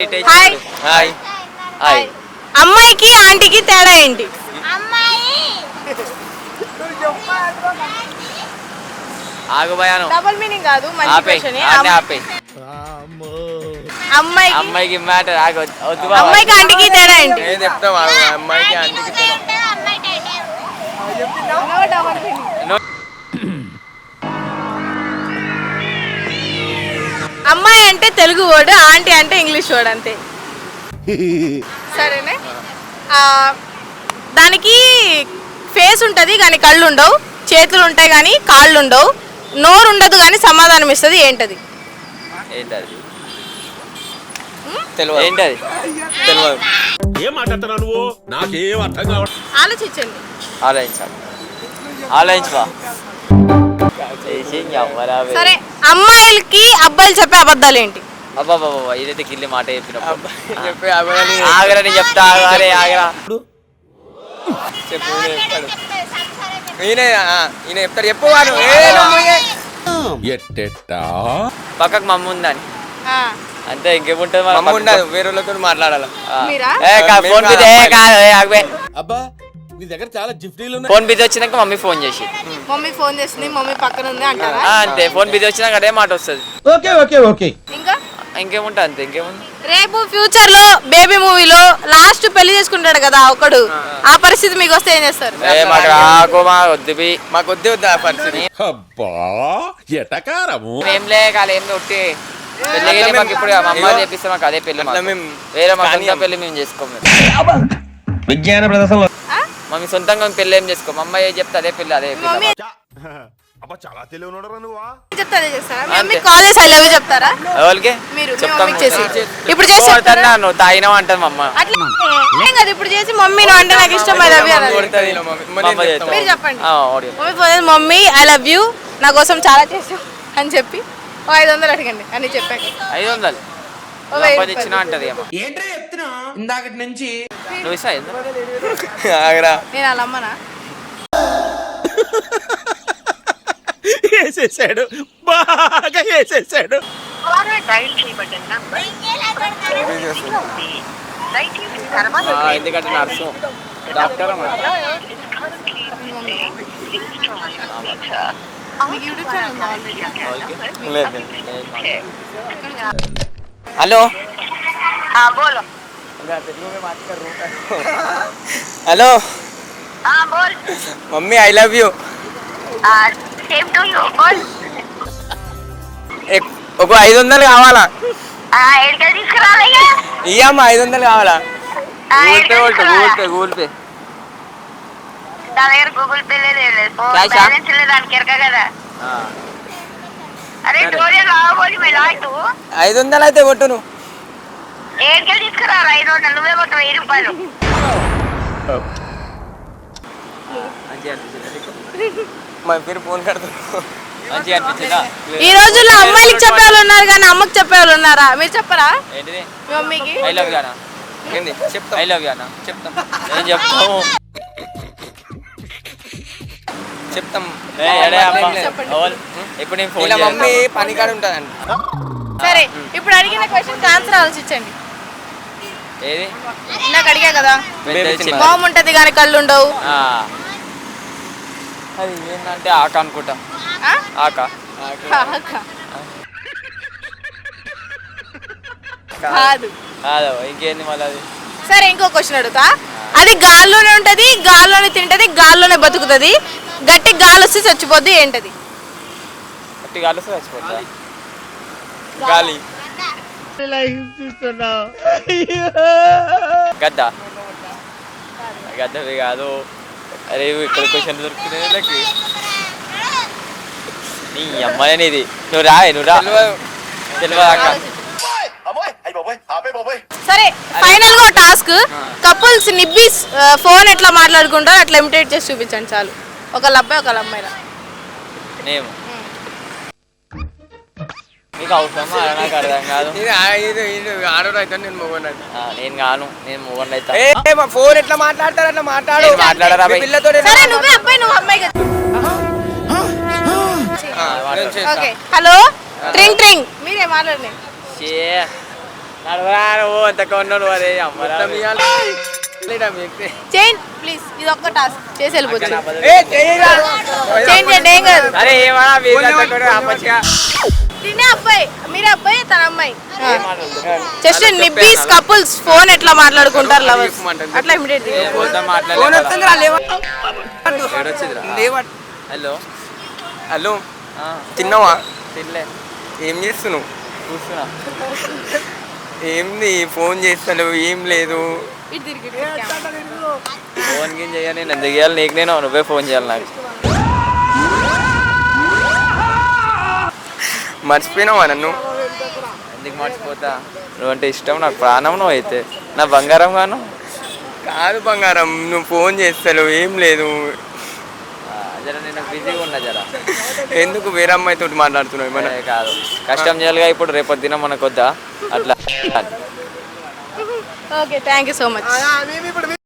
Hi hi hi అమ్మాయికి ఆంటీకి తేడా ఏంటి? ఆగు భయాను. డబుల్ మీనింగ్ కాదు మంచి ఆపే క్వశ్చన్ ఆడనే ఆపే అమ్మాయికి అమ్మాయికి మ్యాటర్ ఆగు వద్దు. అమ్మాయికి ఆంటీకి తేడా ఏంటి? నేను చెప్తా మా అమ్మాయికి ఆంటీకి నో- అమ్మాయి అంటే తెలుగు వర్డ్ ఆంటీ అంటే ఇంగ్లీష్ వర్డ్ అంతే. సరేనే? ఆ, దానికి ఫేస్ ఉంటుంది కానీ కళ్ళు ఉండవు. చేతులు ఉంటాయి కానీ కాళ్ళు ఉండవు. నోరు ఉండదు కానీ సమాధానం ఇస్తుంది ఏంటది? ఏంటది? తెలియదు ఏంటది? తెలియదు ఏం మాట్లాడుతున్నావు నువ్వు? నాకేం అర్థం కావట్లేదు ఆలోచించండి. ఆలోచించాలి ఆలోచించవా సరే అమ్మాయిలకి అబ్బాయిలు చెప్పే అబద్ధాలు ఏంటి ఇదైతే గిల్లి మాట చెప్పినప్పుడు. అబ్బాయి చెప్పే అబ్బాయి ఆగరా నేను చెప్తా ఆగరే ఆగరా. చెప్పు ఈయన చెప్తాడు ఈయన ఆ, ఈయన చెప్తాడు. చెప్పు వాడు. ఏ నువ్వు ఏ? ఎట్టెట్టా? పక్కకు మమ్మ ఉందని. ఆ, అంతే ఇంకేముంటుంది మా అమ్మ ఉండదు వేరే వాళ్ళతో మాట్లాడాలి. మీరా? ఫోన్ బిజీ ఏ కాదు ఏ ఆగవే అబ్బా నీ దగ్గర చాలా జిఫ్టీలు ఉన్నాయి. ఫోన్ బిజీ వచ్చినాక మమ్మీ ఫోన్ చేసి. మమ్మీ ఫోన్ చేస్తుంది మమ్మీ పక్కన ఉంది అంటారా? ఆ, అంతే. ఫోన్ బిజీ వచ్చినాక అదే మాట వస్తుంది. Okay okay okay. ఇంకా? ఇంకేముంటుంది అంతే ఇంకేముంది? రేపు ఫ్యూచర్లో బేబీ మూవీలో లాస్ట్ పెళ్ళి చేసుకుంటాడు కదా ఒకడు. ఆ. పరిస్థితి మీకు వస్తే ఏం చేస్తారు? ఏ మాకు రాకు మా వద్దు బి. మాకు వద్దే వద్దు ఆ పరిస్థితి. అబ్బా ఎటకారము? ఏం లే కాదు ఏం ఒట్టి పెళ్ళి గిల్లి మాకు ఇప్పుడు మా అమ్మ చేపిస్తే మాకు అదే పెళ్ళి అట్లా మాకు. మేము వేరే మా పెళ్ళి మేము చేసుకోము. విజ్ఞాన ప్రదర్శన ఆ? మమ్మీ సొంతంగా పెళ్ళి ఏం చేసుకో? మా అమ్మ ఏం చెప్తే అదే పెళ్ళి అదే మమ్మీ అబ్బా చాలా తెలివి ఉన్నాడు నువ్వా? ఏం చెప్తే అదే చేస్తారా? మీ మమ్మీ అంతే. కాల్ చేసి ఐ లవ్ యూ చెప్తారా? ఎవరికి? మీరు మీ చెప్తాం. మమ్మీకి చేసి. ఇప్పుడు చేసి కొడతాను చెప్తారా? నన్ను తాగినావు అంటది మా అమ్మ. అట్లా ఏం కదా ఇప్పుడు చేసి మమ్మీ నువ్వు అంటే నాకు ఇష్టం ఐ లవ్ యూ అన్నది కొడుతుంది ఇలా మమ్మీ. మరి మా అమ్మ నేను చేస్తాం. మీరు చెప్పండి. ఆ, ఆడియో. మమ్మీ ఫోన్ చేసి, మమ్మీ ఐ లవ్ యూ నా కోసం చాలా చేసావు అని చెప్పి ఓ ఐదు వందలు అడగండి. అని చెప్పాక. ఐదు వందలు. ఓ వెయ్యి సంపాదించిన ఇచ్చిన అంటది ఏమో ఏంట్రా చెప్తున్నా? ఇందాకటి నుంచి నువ్వు ఇస్తా ఐదు వందలు? ఆగరా నేను అలా అమ్మనా వేసేసాడు బాగా వేసేసాడు డైల్ చేయబడిన నంబర్ దయచేసి తర్వాత ఆ, ఎందుకంటే నర్సు డాక్టర్ అమ్మా. మీకు యూట్యూబ్ ఛానల్ ఉందా ఆల్రెడీ లేదు హలో हाँ बोलो హలో हाँ बोल mummy I love you same to you बोल ఒక ఐదు వందలు కావాలా ఎడికల్ తీసుకురాలయ్యా ఇయ్యమ్మా ఐదు వందలు కావాలా గూగుల్ పే కొట్టు గూగుల్ పే గూగుల్ పే నా దగ్గర గూగుల్ పే లేదు ఫోన్ Cash ఆ? బ్యాలెన్స్ లేదు దానికి ఎరక కదా ఆ. అరే డోరే రాబోలి మెలాయితు ఐదు వందలు అయితే కొట్టు నువ్వు ఎడికల్ తీసుకురారా? ఐదు వందలు. నువ్వే కొట్టు వెయ్యి రూపాయలు. మంచిగా అనిపించిందా? మా పేరు ఫోన్ ఈ రోజుల్లో అమ్మాయిలకి చెప్పే వాళ్ళు ఉన్నారు కానీ అమ్మకి చెప్పే వాళ్ళు ఉన్నారా? మీరు చెప్పరా? ఏంటిది? మీ మమ్మీకి? ఐ లవ్ యూ అన్న. ఏంది? చెప్తా. ఐ లవ్ యూ అన్న. చెప్తాం. ఏం చెప్తాము చెప్తాం. ఏ, ఎడే అమ్మ. చెప్పండి. అవును. ఇప్పుడు. మమ్మీ ఉంటుందండి సరే ఇప్పుడు అడిగిన క్వశ్చన్ ఆన్సర్ ఆలోచించండి. ఏది? ఇందాక అడిగా కదా. ఉంటది కానీ కళ్ళు ఉండవు ఆ. అది ఏంటంటే ఆక అనుకుంటా? ఆక. కాదు. కాదు. ఇంకేంది మళ్ళీ అది? సరే ఇంకో క్వశ్చన్ అడుగుతా. అది గాల్లోనే ఉంటది గాల్లోనే తింటది గాల్లోనే బతుకుతది. గట్టి గాలి వస్తే చచ్చిపోద్ది ఏంటది? గట్టి కాలు చచ్చిపోతా గాలి. గద్ద? గద్దవి కాదు. అరే ఇక్కడ క్వశ్చన్ దొరుకుతున్నాయి వీళ్ళకి. నీ అమ్మాయి ఇది. నువ్వు రాయ్ నువ్వు రా. తెలియదు. అక్క. సరే ఫైనల్గా టాస్క్ కపుల్స్ నిబ్బి ఫోన్ ఎట్లా మాట్లాడుకుంటారో అట్లా ఇమిటేట్ చేసి చూపించండి చాలు. ఒక అబ్బాయి ఒక అమ్మాయి నేను నీకు అవసరమా? అలా నాకు అర్థం కాదు. ఇది ఆ- ఇది ఇది ఆడోడు అయితే నేను మొగోడు ఆ, నేను కాను నేను మూవన్ అవుతా ఏ మా ఫోన్ ఎట్లా మాట్లాడతారు? అట్లా మాట్లాడు. నేను మాట్లాడరా మీ బై? పిల్లతో సరే నువ్వే అబ్బాయి నువ్వు అమ్మాయి కదా. నేను చేస్తా. Okay hello? ట్రింగ్ ట్రింగ్ మీరే మాట్లాడండి. షే. నడవరా నువ్వు అంత కొన్నాడు అరే అమ్మరా మొత్తం ఇయ్యాలి. లేడా మీకు? చేయండి ప్లీజ్ ఇది ఒక్క టాస్క్ చేసి వెళ్ళిపోవచ్చు ఏ, చెయ్యరా. చేయండి చేయండి ఏం కాదు. అరే ఏమన్నా మీరు అంత కొన్నాడు అమ్మచ్చిగా తినే అబ్బాయి మీరే అబ్బాయి తన అమ్మాయి. జస్ట్ నిబ్బీస్. కపుల్స్ ఫోన్ ఎట్లా మాట్లాడుకుంటారు లవర్స్. అట్లా ఇమిడియట్? హలో. హలో. తిన్నావా? తినలే. ఏం చేస్తున్నావు? కూర్చున్నా. ఏంది? ఫోన్ చేస్తాను ఏం లేదు. ఫోన్ గిన్ చేయాలి నేను ఎందుకు చేయాలి? నీకు నేను? నువ్వే ఫోన్ చేయాలి నాకు. మర్చిపోయినావా నన్ను? ఎందుకు మర్చిపోతా? నువ్వంటే ఇష్టం నాకు ప్రాణం నువ్వు అయితే. నా బంగారం గాను? కాదు బంగారం నువ్వు ఫోన్ చేస్తాను ఏం లేదు. జర నేను బిజీగా ఉన్నా జర. ఎందుకు వేరే అమ్మాయితో మాట్లాడుతున్నావు ఏమన్నా? కాదు. కష్టం చేయాలిగా ఇప్పుడు రేపటి దినం మనకు వద్దా అట్లా. Okay thank you so much